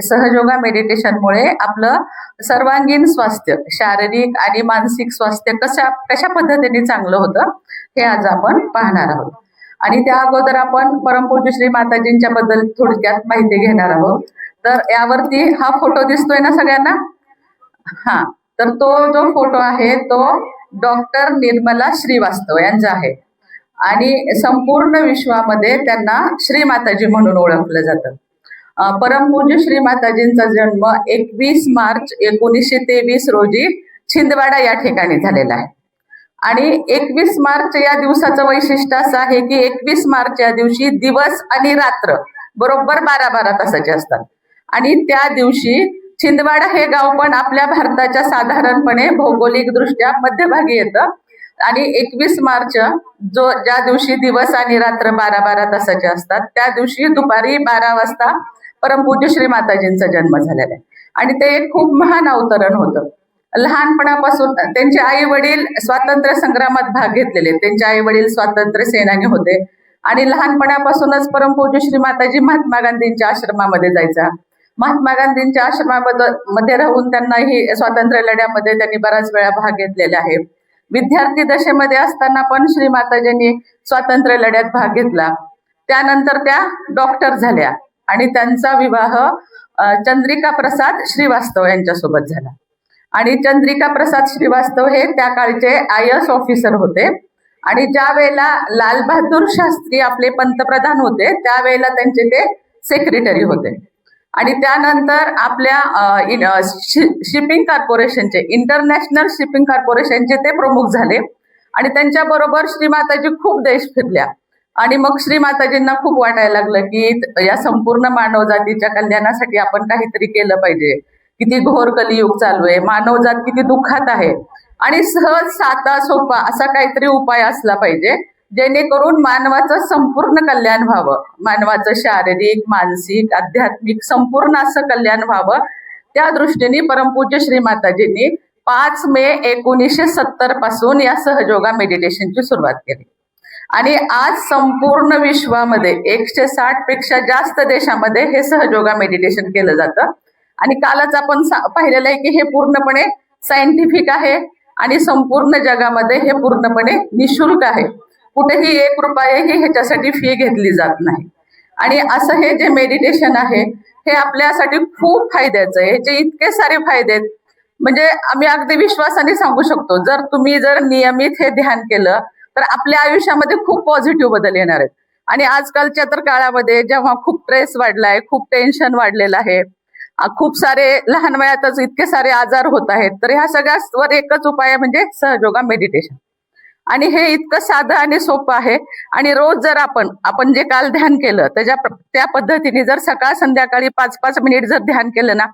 सहयोगा मेडिटेशनमुळे आपलं सर्वांगीण स्वास्थ्य शारीरिक आणि मानसिक स्वास्थ्य कशा कशा पद्धतीने चांगलं होतं हे आज आपण पाहणार आहोत. आणि त्या अगोदर आपण परमपूज्य श्री माताजींच्या बद्दल थोडक्यात माहिती घेणार आहोत. तर यावरती हा फोटो दिसतोय ना सगळ्यांना? हा तर तो जो फोटो आहे तो डॉक्टर निर्मला श्रीवास्तव यांचा आहे. आणि संपूर्ण विश्वामध्ये त्यांना श्रीमाताजी म्हणून ओळखलं जातं. परमपूज्य श्री माताजींचा जन्म एकवीस मार्च एकोणीसशे तेवीस रोजी छिंदवाडा या ठिकाणी झालेला आहे. आणि एकवीस मार्च या दिवसाचं वैशिष्ट्य असं आहे की एकवीस मार्च या दिवशी दिवस आणि रात्र बरोबर बारा बारा तासाचे असतात. आणि त्या दिवशी छिंदवाडा हे गाव पण आपल्या भारताच्या साधारणपणे भौगोलिक दृष्ट्या मध्यभागी येतं. आणि एकवीस मार्च जो ज्या दिवशी दिवस आणि रात्र बारा बारा तासाचे असतात त्या दिवशी दुपारी बारा वाजता परमपूज्य श्री माताजींचा जन्म झालेला आहे. आणि ते एक खूप महान अवतरण होतं. लहानपणापासून त्यांचे आई वडील स्वातंत्र्य संग्रामात भाग घेतलेले. त्यांचे आई वडील स्वातंत्र्य सेनानी होते. आणि लहानपणापासूनच परमपूज्य श्री माताजी महात्मा गांधींच्या आश्रमामध्ये जायचा. महात्मा गांधींच्या आश्रमामध्ये मध्ये राहून त्यांनाही स्वातंत्र्य लढ्यामध्ये त्यांनी बराच वेळा भाग घेतलेला आहे. विद्यार्थी दशेमध्ये असताना पण श्री माताजींनी स्वातंत्र्य लढ्यात भाग घेतला. त्यानंतर त्या डॉक्टर झाल्या. आणि त्यांचा विवाह चंद्रिका प्रसाद श्रीवास्तव यांच्यासोबत झाला. आणि चंद्रिका प्रसाद श्रीवास्तव हे त्या काळचे आय एस ऑफिसर होते. आणि ज्या वेळेला लालबहादूर शास्त्री आपले पंतप्रधान होते त्यावेळेला त्यांचे ते सेक्रेटरी होते. आणि त्यानंतर आपल्या शिपिंग कॉर्पोरेशनचे इंटरनॅशनल शिपिंग कॉर्पोरेशनचे ते प्रमुख झाले. आणि त्यांच्याबरोबर श्रीमाताजी खूप देश फिरल्या. आणि मग श्रीमाताजींना खूप वाटायला लागलं की या संपूर्ण मानवजातीच्या कल्याणासाठी आपण काहीतरी केलं पाहिजे. किती घोर कलियुग चालू आहे. मानवजात किती दुःखात आहे. आणि सहज साता सोपा असा काहीतरी उपाय असला पाहिजे जेणेकरून मानवाचं संपूर्ण कल्याण व्हावं. मानवाचं शारीरिक मानसिक आध्यात्मिक संपूर्ण असं कल्याण व्हावं. त्या दृष्टीने परमपूज्य श्री माताजींनी पाच मे एकोणीसशे सत्तरपासून या सहयोगा मेडिटेशनची सुरुवात केली. आणि आज संपूर्ण विश्वामध्ये एकशे साठपेक्षा जास्त देशामध्ये हे सहजोगा मेडिटेशन केलं जातं. आणि कालच आपण पाहिलेलं आहे की हे पूर्णपणे सायंटिफिक आहे आणि संपूर्ण जगामध्ये हे पूर्णपणे निशुल्क आहे. कुठेही एक रुपयाही ह्याच्यासाठी फी घेतली जात नाही. आणि असं हे जे मेडिटेशन आहे हे आपल्यासाठी खूप फायद्याचं आहे. ह्याचे इतके सारे फायदे आहेत. म्हणजे आम्ही अगदी विश्वासाने सांगू शकतो जर तुम्ही जर नियमित हे ध्यान केलं तर आपल्या आयुष्यामध्ये खूप पॉझिटिव्ह बदल येणार आहेत. आणि आजकालच्या तर काळामध्ये जेव्हा खूप स्ट्रेस वाढलाय खूप टेन्शन वाढलेलं आहे खूप सारे लहान वयातच इतके सारे आजार होत आहेत तर ह्या सगळ्यावर एकच उपाय म्हणजे सहयोगा मेडिटेशन आणि हे इतकं साधं आणि सोपं आहे. आणि रोज जर आपण आपण जे काल ध्यान केलं त्याच्या त्या पद्धतीने जर सकाळ संध्याकाळी पाच पाच मिनिट जर ध्यान केलं ना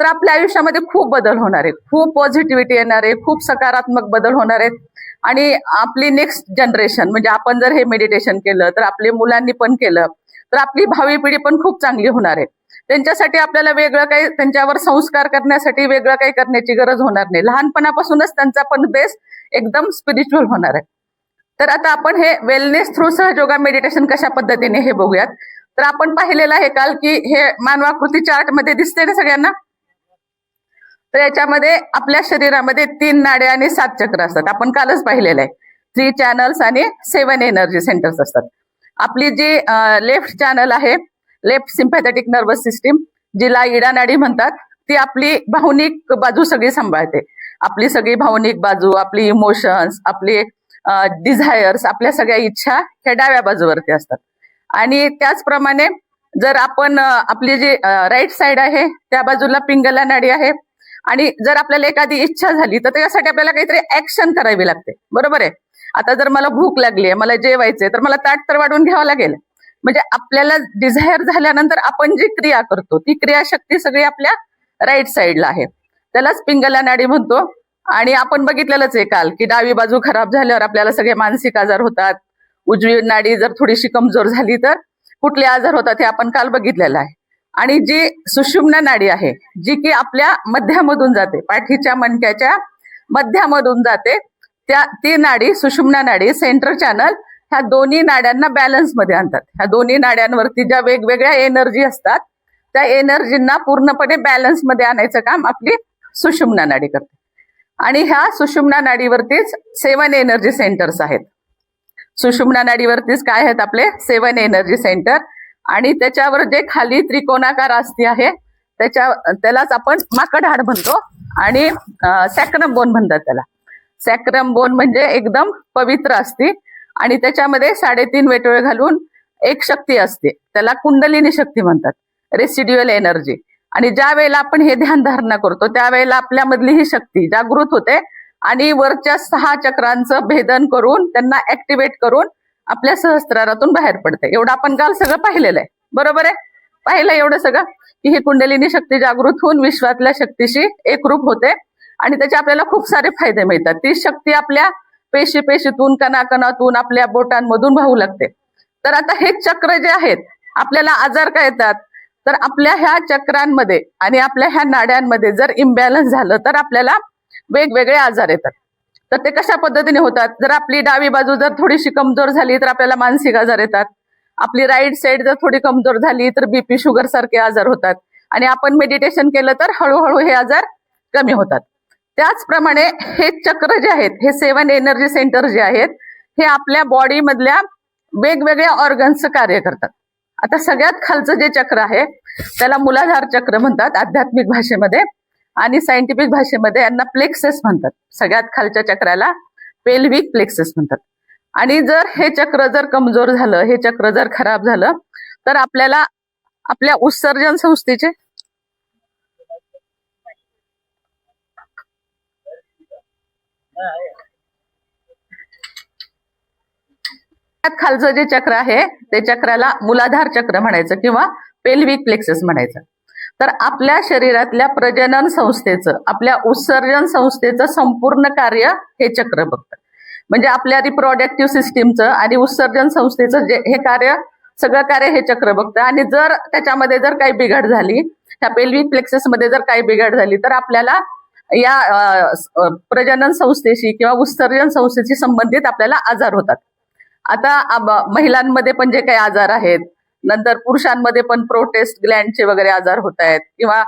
तर आपल्या आयुष्यामध्ये खूप बदल होणार आहे खूप पॉझिटिव्हिटी येणार आहे खूप सकारात्मक बदल होणार आहेत. आणि आपली नेक्स्ट जनरेशन म्हणजे आपण जर हे मेडिटेशन केलं तर आपल्या मुलांनी पण केलं तर आपली भावी पिढी पण खूप चांगली होणार आहे. त्यांच्यासाठी आपल्याला वेगळं काही त्यांच्यावर संस्कार करण्यासाठी वेगळं काही करण्याची गरज होणार नाही. लहानपणापासूनच त्यांचा पण बेस एकदम स्पिरिच्युअल होणार आहे. तर आता आपण हे वेलनेस थ्रू सहयोगा मेडिटेशन कशा पद्धतीने हे बघूयात? तर आपण पाहिलेलं आहे काल की हे मानवाकृती चार्टमध्ये दिसते ना सगळ्यांना? तर याच्यामध्ये आपल्या शरीरामध्ये तीन नाडे आणि सात चक्र असतात. आपण कालच पाहिलेलं आहे. थ्री चॅनल्स आणि सेवन एनर्जी सेंटर्स असतात. आपली जी लेफ्ट चॅनल आहे लेफ्ट सिम्पॅथेटिक नर्वस सिस्टीम जिला इडा नाडी म्हणतात ती आपली भावनिक बाजू सगळी सांभाळते. आपली सगळी भावनिक बाजू आपली इमोशन्स आपली डिझायर्स आपल्या सगळ्या इच्छा ह्या डाव्या बाजूवरती असतात. आणि त्याचप्रमाणे जर आपण आपली जी राईट साइड आहे त्या बाजूला पिंगला नाडी आहे आणि जर आपल्याला एखादी इच्छा झाली तर त्याच्यासाठी आपल्याला काहीतरी ऍक्शन करावी लागते. बरोबर आहे? आता जर मला भूक लागली आहे मला जेवायचंय तर मला ताट तर वाढवून घ्यावं लागेल. म्हणजे आपल्याला डिझायर झाल्यानंतर आपण जी क्रिया करतो ती क्रियाशक्ती सगळी आपल्या राईट साईडला आहे. त्यालाच पिंगला नाडी म्हणतो. आणि आपण बघितलेलंच आहे काल की डावी बाजू खराब झाल्यावर आपल्याला सगळे मानसिक आजार होतात. उजवी नाडी जर थोडीशी कमजोर झाली तर कुठले आजार होतात हे आपण काल बघितलेलं आहे. आणि जी सुषुम्न नाडी आहे जी की आपल्या मध्यामधून जाते पाठीच्या मणक्याच्या मध्यामधून जाते त्या ती नाडी सुषुम्ना नाडी सेंटर चॅनल ह्या दोन्ही नाड्यांना बॅलन्समध्ये आणतात. ह्या दोन्ही नाड्यांवरती ज्या वेगवेगळ्या एनर्जी असतात त्या एनर्जींना पूर्णपणे बॅलन्समध्ये आणायचं काम आपली सुषुम्ना नाडी करते. आणि ह्या सुषुम्ना नाडीवरतीच सेवन एनर्जी सेंटर्स आहेत. सुषुम्ना नाडीवरतीच काय आहेत आपले? सेवन एनर्जी सेंटर आणि त्याच्यावर जे खाली त्रिकोणाकार अस्थी आहे त्याच्या त्यालाच आपण माकड हाड म्हणतो. आणि सॅक्रम बोन म्हणतात त्याला. सॅक्रम बोन म्हणजे एकदम पवित्र असते आणि त्याच्यामध्ये साडेतीन वेटोळे घालून एक शक्ती असते. त्याला कुंडलिनी शक्ती म्हणतात. रेसिड्युअल एनर्जी आणि ज्या वेळेला आपण हे ध्यान धारणा करतो त्यावेळेला आपल्यामधली ही शक्ती जागृत होते. आणि वरच्या सहा चक्रांचं भेदन करून त्यांना ऍक्टिव्हेट करून आपल्या सहस्त्रारातून बाहेर पडते. एवढं आपण काल सगळं पाहिलेलं आहे बरोबर आहे? पाहिलं एवढं सगळं? की ही कुंडलिनी शक्ती जागृत होऊन विश्वातल्या शक्तीशी एकरूप होते आणि त्याचे आपल्याला खूप सारे फायदे मिळतात. ती शक्ती आपल्या पेशी पेशीतून कणाकणातून आपल्या बोटांमधून वाहू लागते. तर आता हे चक्र जे आहेत आपल्याला आजार काय येतात? तर आपल्या ह्या चक्रांमध्ये आणि आपल्या ह्या नाड्यांमध्ये जर इम्बॅलन्स झालं तर आपल्याला वेगवेगळे आजार येतात. तर ते कशा पद्धतीने होतात? जर आपली डावी बाजू जर थोडीशी कमजोर झाली तर आपल्याला मानसिक आजार येतात. आपली राईट साईड जर थोडी कमजोर झाली तर बीपी शुगर सारखे आजार होतात. आणि आपण मेडिटेशन केलं तर हळूहळू हे आजार कमी होतात. त्याचप्रमाणे हे चक्र जे आहेत हे सेवन एनर्जी सेंटर जे आहेत हे आपल्या बॉडीमधल्या वेगवेगळ्या ऑर्गन्सचं कार्य करतात. आता सगळ्यात खालचं जे चक्र आहे त्याला मुलाधार चक्र म्हणतात आध्यात्मिक भाषेमध्ये. आणि सायंटिफिक भाषेमध्ये यांना प्लेक्सेस म्हणतात. सगळ्यात खालच्या चक्राला पेल्विक प्लेक्सेस म्हणतात. आणि जर हे चक्र जर कमजोर झालं हे चक्र जर खराब झालं तर आपल्याला आपल्या उत्सर्जन संस्थेचे सगळ्यात खालचं जे चक्र आहे ते चक्राला मुलाधार चक्र म्हणायचं किंवा पेल्विक प्लेक्सेस म्हणायचं. तर आपल्या शरीरातल्या प्रजनन संस्थेचं आपल्या उत्सर्जन संस्थेचं संपूर्ण कार्य हे चक्र बघतं. म्हणजे आपल्या रिप्रोडक्टिव्ह सिस्टीमचं आणि उत्सर्जन संस्थेचं जे हे कार्य सगळं कार्य हे चक्र बघतं. आणि जर त्याच्यामध्ये जर काही बिघड झाली त्या पेल्विक प्लेक्सेसमध्ये जर काही बिघड झाली तर आपल्याला या प्रजनन संस्थेशी किंवा उत्सर्जन संस्थेशी संबंधित आपल्याला आजार होतात. आता महिलांमध्ये पण जे काही आजार आहेत नंतर पुरुषांमध्ये पण प्रोटेस्ट ग्लँडचे वगैरे आजार होत आहेत किंवा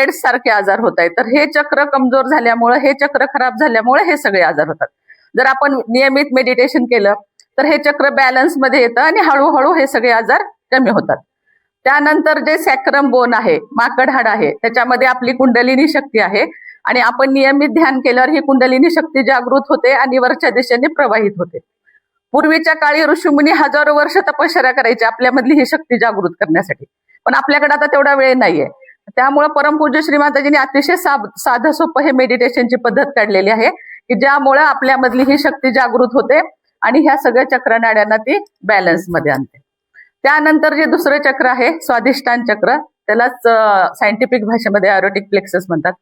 एड्स सारखे आजार होत आहेत. तर हे चक्र कमजोर झाल्यामुळे हे चक्र खराब झाल्यामुळे हे सगळे आजार होतात. जर आपण नियमित मेडिटेशन केलं तर हे चक्र बॅलन्समध्ये येतं आणि हळूहळू हे सगळे आजार कमी होतात. त्यानंतर जे सॅक्रम बोन आहे माकड हाड आहे त्याच्यामध्ये आपली कुंडलिनी शक्ती आहे आणि आपण नियमित ध्यान केल्यावर ही कुंडलिनी शक्ती जागृत होते आणि वरच्या दिशेने प्रवाहित होते. पूर्वीच्या काळी ऋषीमुनी हजारो वर्ष तपश्चर्या करायचे आपल्यामधली ही शक्ती जागृत करण्यासाठी. पण आपल्याकडे आता तेवढा वेळ नाहीये. त्यामुळे परमपूज्य श्रीमाताजींनी अतिशय साब- साधं सोपं हे मेडिटेशनची पद्धत काढलेली आहे की ज्यामुळे आपल्यामधली ही शक्ती जागृत होते आणि ह्या सगळ्या चक्रनाड्यांना ती बॅलन्समध्ये आणते. त्यानंतर जे दुसरं चक्र आहे स्वाधिष्ठान चक्र त्यालाच सायंटिफिक भाषेमध्ये आयोटिक प्लेक्सेस म्हणतात.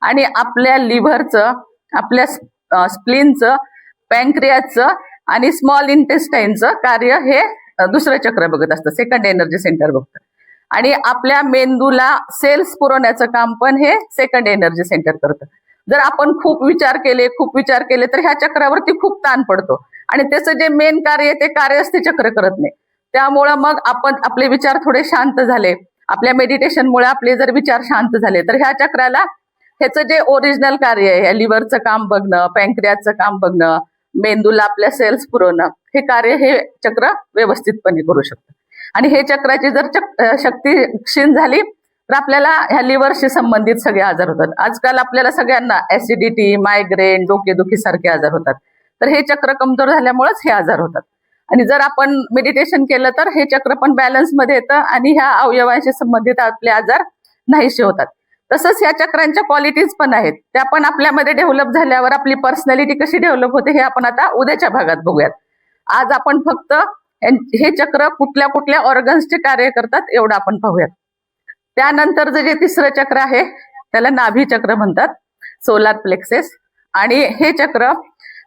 आणि आपल्या लिव्हरचं आपल्या स्प्लिनचं पँक्रियाचं आणि स्मॉल इंटेस्टाईनचं कार्य हे दुसरं चक्र बघत असतं. सेकंड एनर्जी सेंटर बघतं. आणि आपल्या मेंदूला सेल्स पुरवण्याचं काम पण हे सेकंड एनर्जी सेंटर करतं. जर आपण खूप विचार केले खूप विचार केले तर ह्या चक्रावरती खूप ताण पडतो. आणि त्याचं जे मेन कार्य ते कार्यच ते चक्र करत नाही. त्यामुळं मग आपण आपले विचार थोडे शांत झाले. आपल्या मेडिटेशनमुळे आपले जर विचार शांत झाले तर ह्या चक्राला ह्याचं जे ओरिजिनल कार्य आहे या लिव्हरचं काम बघणं पँक्रियाचं काम बघणं मेंदूला आपल्या सेल्स पुरवणं. हे कार्य हे चक्र व्यवस्थितपणे करू शकतं. आणि हे चक्राची जर चक शक्ती क्षीण झाली तर आपल्याला ह्या लिव्हरशी संबंधित सगळे आजार होतात. आजकाल आपल्याला सगळ्यांना ऍसिडिटी मायग्रेन डोकेदुखी सारखे आजार होतात. तर हे चक्र कमजोर झाल्यामुळेच हे आजार होतात. आणि जर आपण मेडिटेशन केलं तर हे चक्र पण बॅलन्समध्ये येतं आणि ह्या अवयवांशी संबंधित आपले आजार नाहीसे होतात. तसंच ह्या चक्रांच्या क्वालिटीज पण आहेत. त्या पण आपल्यामध्ये डेव्हलप झाल्यावर आपली पर्सनॅलिटी कशी डेव्हलप होते हे आपण आता उद्याच्या भागात बघूयात. आज आपण फक्त हे चक्र कुठल्या कुठल्या ऑर्गन्सचे कार्य करतात एवढं आपण पाहूयात. त्यानंतरचं जे तिसरं चक्र आहे त्याला नाभी चक्र म्हणतात सोलार प्लेक्सेस आणि हे चक्र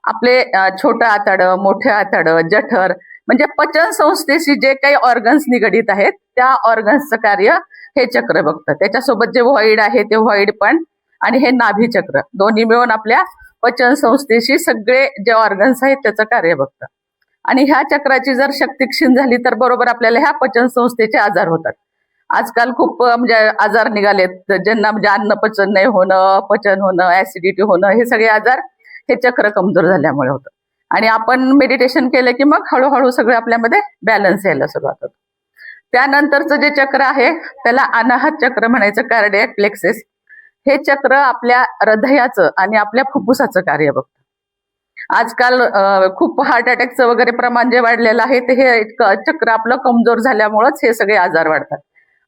आपले छोटं आतडं मोठं आतडं जठर म्हणजे पचन संस्थेशी जे काही ऑर्गन्स निगडीत आहेत त्या ऑर्गन्सचं कार्य हे चक्र बघतं. त्याच्यासोबत जे व्हॉइड आहे ते व्हॉइड पण आणि हे नाभी चक्र. दोन्ही मिळून आपल्या पचन संस्थेशी सगळे जे ऑर्गन्स आहेत त्याचं कार्य बघतं. आणि ह्या चक्राची जर शक्ती क्षीण झाली तर बरोबर आपल्याला ह्या पचन संस्थेचे आजार होतात. आजकाल खूप म्हणजे आजार निघालेत. ज्यांना म्हणजे अन्न पचन नाही होणं पचन होणं ऍसिडिटी होणं हे सगळे आजार हे चक्र कमजोर झाल्यामुळे होतं आणि आपण मेडिटेशन केलं की मग हळूहळू सगळं आपल्यामध्ये बॅलन्स यायला सुरुवात होतं. त्यानंतरचं जे चक्र आहे त्याला अनाहत चक्र म्हणायचं कार्डियक प्लेक्सेस. हे चक्र आपल्या हृदयाचं आणि आपल्या फुफ्फुसाचं कार्य बघतं. आजकाल खूप हार्ट अटॅकचं वगैरे प्रमाण जे वाढलेलं आहे ते हे चक्र आपलं कमजोर झाल्यामुळंच हे सगळे आजार वाढतात.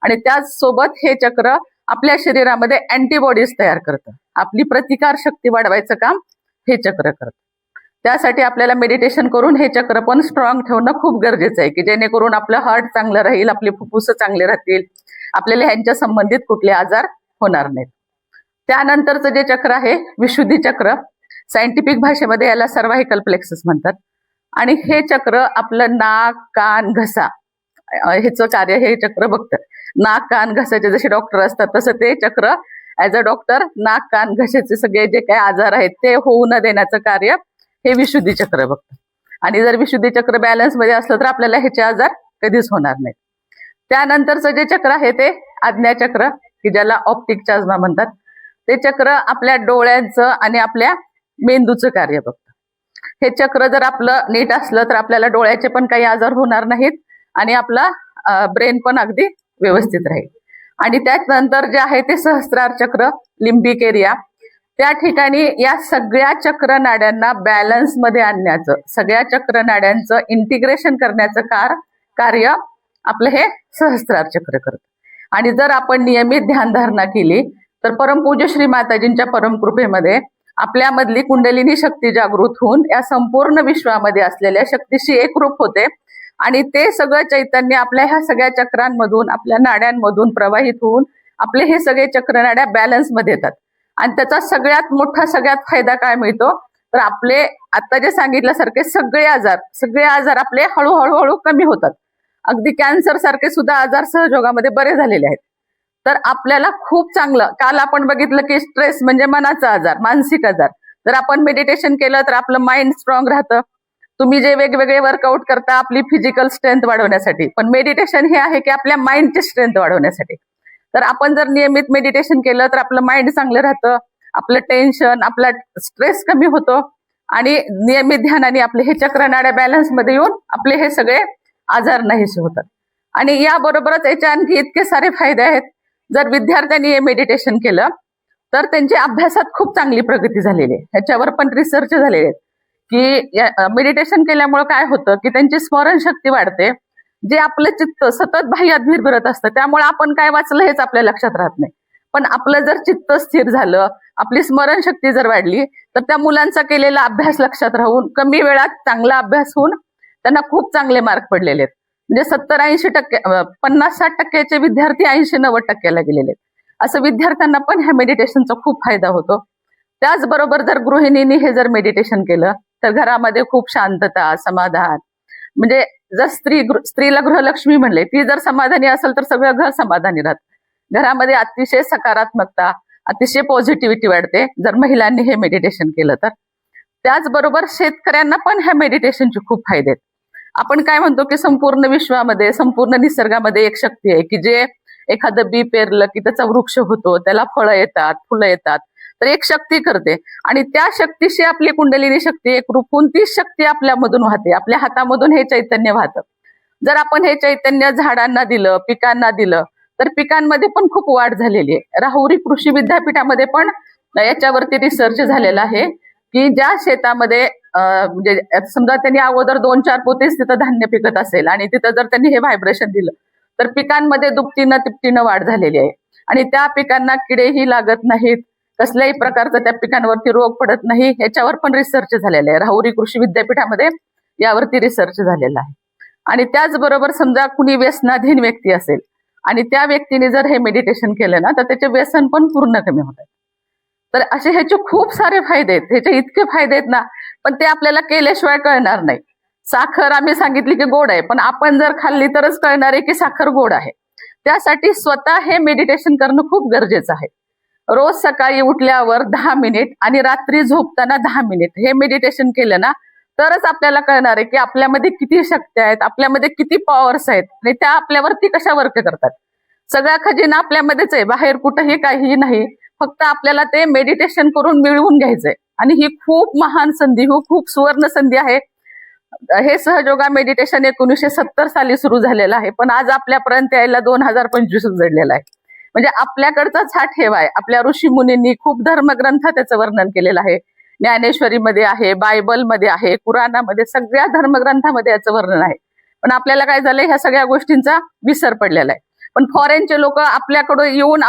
आणि त्याचसोबत हे चक्र आपल्या शरीरामध्ये अँटीबॉडीज तयार करतं. आपली प्रतिकार शक्ती वाढवायचं काम हे चक्र करतं. त्यासाठी आपल्याला मेडिटेशन करून हे चक्र पण स्ट्रॉंग ठेवणं खूप गरजेचं आहे की जेणेकरून आपलं हार्ट चांगलं राहील आपली फुफ्फुस चांगले राहतील आपल्याला ह्यांच्या संबंधित कुठले आजार होणार नाहीत. त्यानंतरचं जे चक्र आहे विशुद्धी चक्र सायंटिफिक भाषेमध्ये याला सर्वाहिकल प्लेक्सस म्हणतात. आणि हे चक्र आपलं नाक कान घसा ह्याचं कार्य हे चक्र बघतं. नाक कान घसाचे जसे डॉक्टर असतात तसं ते चक्र ऍज अ डॉक्टर नाक कान घशाचे सगळे जे काही आजार आहेत ते होऊ न देण्याचं कार्य हे विशुद्धी चक्र बघतं. आणि जर विशुद्धी चक्र बॅलन्समध्ये असलं तर आपल्याला ह्याचे आजार कधीच होणार नाहीत. त्यानंतरचं जे चक्र आहे ते आज्ञाचक्र की ज्याला ऑप्टिक चाजमा म्हणतात. ते चक्र आपल्या डोळ्यांचं आणि आपल्या मेंदूचं कार्य बघतं. हे चक्र जर आपलं नीट असलं तर आपल्याला डोळ्याचे पण काही आजार होणार नाहीत आणि आपला ब्रेन पण अगदी व्यवस्थित राहील. आणि त्यानंतर जे आहे ते सहस्त्रार चक्र लिंबिक एरिया त्या ठिकाणी या सगळ्या चक्र नाड्यांना बॅलन्समध्ये आणण्याचं सगळ्या चक्र नाड्यांचं इंटिग्रेशन करण्याचं कार कार्य आपलं हे सहस्त्रार चक्र करतं. आणि जर आपण नियमित ध्यानधारणा केली तर परमपूज्य श्री माताजींच्या परमकृपेमध्ये आपल्यामधली कुंडलिनी शक्ती जागृत होऊन या संपूर्ण विश्वामध्ये असलेल्या शक्तीशी एकरूप होते. आणि ते सगळं चैतन्य आपल्या ह्या सगळ्या चक्रांमधून आपल्या नाड्यांमधून प्रवाहित होऊन आपले हे सगळे चक्र नाड्या येतात. आणि त्याचा सगळ्यात मोठा सगळ्यात फायदा काय मिळतो? तर आपले आता जे सांगितल्यासारखे सगळे आजार सगळे आजार आपले हळूहळू हळू कमी होतात. अगदी कॅन्सर सारखे सुद्धा आजार सहयोगामध्ये बरे झालेले आहेत. तर आपल्याला खूप चांगलं काल आपण बघितलं की स्ट्रेस म्हणजे मनाचा आजार मानसिक आजार. जर आपण मेडिटेशन केलं तर आपलं माइंड स्ट्रॉंग राहतं. तुम्ही जे वेगवेगळे वर्कआउट करता आपली फिजिकल स्ट्रेंथ वाढवण्यासाठी. पण मेडिटेशन हे आहे की आपल्या माइंडची स्ट्रेंथ वाढवण्यासाठी. तर आपण जर नियमित मेडिटेशन केलं तर आपलं माइंड चांगलं राहतं आपलं टेन्शन आपला स्ट्रेस कमी होतो आणि नियमित ध्यानाने आपले हे चक्र नाड्या बॅलन्समध्ये येऊन आपले हे सगळे आजार नाहीसे होतात. आणि याबरोबरच याचे आणखी इतके सारे फायदे आहेत. जर विद्यार्थ्यांनी हे मेडिटेशन केलं तर त्यांच्या अभ्यासात खूप चांगली प्रगती झालेली आहे. ह्याच्यावर पण रिसर्च झालेले आहेत. की मेडिटेशन केल्यामुळे काय होतं? की त्यांची स्मरणशक्ती वाढते. जे आपलं चित्त सतत बाह्यात भिरभिरत असतं त्यामुळे आपण काय वाचलं हेच आपल्या लक्षात राहत नाही. पण आपलं जर चित्त स्थिर झालं आपली स्मरणशक्ती जर वाढली तर त्या मुलांचा केलेला अभ्यास लक्षात राहून कमी वेळात चांगला अभ्यास होऊन त्यांना खूप चांगले मार्क पडलेले आहेत. म्हणजे सत्तर ऐंशी टक्के पन्नास साठ टक्क्याचे विद्यार्थी ऐंशी नव्वद टक्क्याला गेलेले आहेत. असं विद्यार्थ्यांना पण ह्या मेडिटेशनचा खूप फायदा होतो. त्याचबरोबर जर गृहिणींनी हे जर मेडिटेशन केलं तर घरामध्ये खूप शांतता समाधान. म्हणजे जर स्त्री स्त्रीला गृहलक्ष्मी म्हणले ती जर समाधानी असेल तर सगळं घर समाधानी राहत. घरामध्ये अतिशय सकारात्मकता अतिशय पॉझिटिव्हिटी वाढते. जर महिलांनी हे मेडिटेशन केलं तर. त्याचबरोबर शेतकऱ्यांना पण ह्या मेडिटेशनचे खूप फायदे आहेत. आपण काय म्हणतो की संपूर्ण विश्वामध्ये संपूर्ण निसर्गामध्ये एक शक्ती आहे की जे एखादं बी पेरलं की त्याचा वृक्ष होतो त्याला फळं येतात फुलं येतात. तर एक शक्ती करते. आणि त्या शक्तीशी आपली कुंडलिनी शक्ती एक रूपून ती शक्ती आपल्यामधून वाहते. आपल्या हातामधून हे चैतन्य वाहतं. जर आपण हे चैतन्य झाडांना दिलं पिकांना दिलं तर पिकांमध्ये पण खूप वाढ झालेली आहे. राहुरी कृषी विद्यापीठामध्ये पण याच्यावरती रिसर्च झालेला आहे की ज्या शेतामध्ये म्हणजे समजा त्यांनी अगोदर दोन चार पोतीच तिथं धान्य पिकत असेल आणि तिथं जर त्यांनी हे व्हायब्रेशन दिलं तर पिकांमध्ये दुपटीनं तिपटीनं वाढ झालेली आहे. आणि त्या पिकांना किडेही लागत नाहीत कसल्याही प्रकारचा त्या पिकांवरती रोग पडत नाही. याच्यावर पण रिसर्च झालेला आहे. राहुरी कृषी विद्यापीठामध्ये यावरती रिसर्च झालेला आहे. आणि त्याचबरोबर समजा कुणी व्यसनाधीन व्यक्ती असेल आणि त्या व्यक्तीने जर हे मेडिटेशन केलं ना तर त्याचे व्यसन पण पूर्ण कमी होत तर असे ह्याचे खूप सारे फायदे आहेत. ह्याचे इतके फायदे आहेत ना पण ते आपल्याला केल्याशिवाय कळणार नाही. साखर आम्ही सांगितली की गोड आहे पण आपण जर खाल्ली तरच कळणार आहे की साखर गोड आहे. त्यासाठी स्वतः हे मेडिटेशन करणं खूप गरजेचं आहे. रोज सकाळी उठल्यावर दहा मिनिट आणि रात्री झोपताना दहा मिनिट. हे मेडिटेशन केलं ना तरच आपल्याला कळणार आहे की आपल्यामध्ये किती शक्ती आहेत आपल्यामध्ये किती पॉवर्स आहेत आणि त्या आपल्यावरती कशा वर्क करतात. सगळा खजिना आपल्यामध्येच आहे बाहेर कुठंही काहीही नाही. फक्त आपल्याला ते मेडिटेशन करून मिळवून घ्यायचंय. आणि ही खूप महान संधी ही खूप सुवर्ण संधी आहे. हे सहजोगा मेडिटेशन एकोणीसशे सत्तर साली सुरू झालेलं आहे पण आज आपल्यापर्यंत यायला दोन हजार पंचवीस उजडलेलं आहे. म्हणजे आपल्याकडचाच हा ठेवा आहे आपल्या ऋषी मुनींनी खूप धर्मग्रंथ त्याचं वर्णन केलेलं आहे. ज्ञानेश्वरीमध्ये आहे बायबलमध्ये आहे कुराणामध्ये सगळ्या धर्मग्रंथामध्ये याचं वर्णन आहे. पण आपल्याला काय झालंय? ह्या सगळ्या गोष्टींचा विसर पडलेला आहे. पण फॉरेनचे लोक आपल्याकडे येऊन